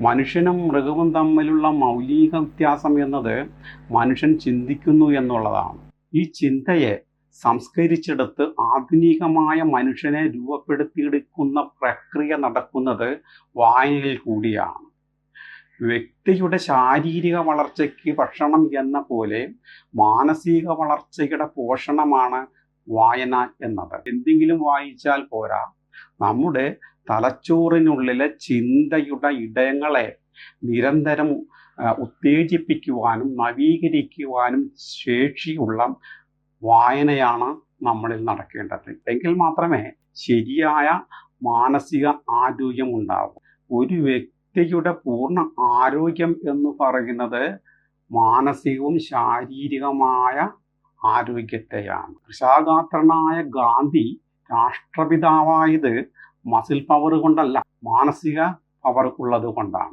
മനുഷ്യനും മൃഗവും തമ്മിലുള്ള മൗലിക വ്യത്യാസം എന്നത് മനുഷ്യൻ ചിന്തിക്കുന്നു എന്നുള്ളതാണ്. ഈ ചിന്തയെ സംസ്കരിച്ചെടുത്ത് ആധുനികമായ മനുഷ്യനെ രൂപപ്പെടുത്തിയെടുക്കുന്ന പ്രക്രിയ നടക്കുന്നത് വായനയിൽ കൂടിയാണ്. വ്യക്തിയുടെ ശാരീരിക വളർച്ചയ്ക്ക് ഭക്ഷണം എന്ന പോലെ മാനസിക വളർച്ചയുടെ പോഷണമാണ് വായന എന്നത്. എന്തെങ്കിലും വായിച്ചാൽ പോരാ. നമ്മുടെ തലച്ചോറിനുള്ളിലെ ചിന്തയുടെ ഇടയങ്ങളെ നിരന്തരം ഉത്തേജിപ്പിക്കുവാനും നവീകരിക്കുവാനും ശേഷിയുള്ള വായനയാണ് നമ്മളിൽ നടക്കേണ്ടത്. എങ്കിൽ മാത്രമേ ശരിയായ മാനസിക ആരോഗ്യം ഉണ്ടാവൂ. ഒരു വ്യക്തിയുടെ പൂർണ ആരോഗ്യം എന്ന് പറയുന്നത് മാനസികവും ശാരീരികമായ ആരോഗ്യത്തെയാണ്. കൃഷാഗാത്രനായ ഗാന്ധി രാഷ്ട്രപിതാവായത് മസിൽ പവർ കൊണ്ടല്ല മാനസിക പവർ ഉള്ളത് കൊണ്ടാണ്.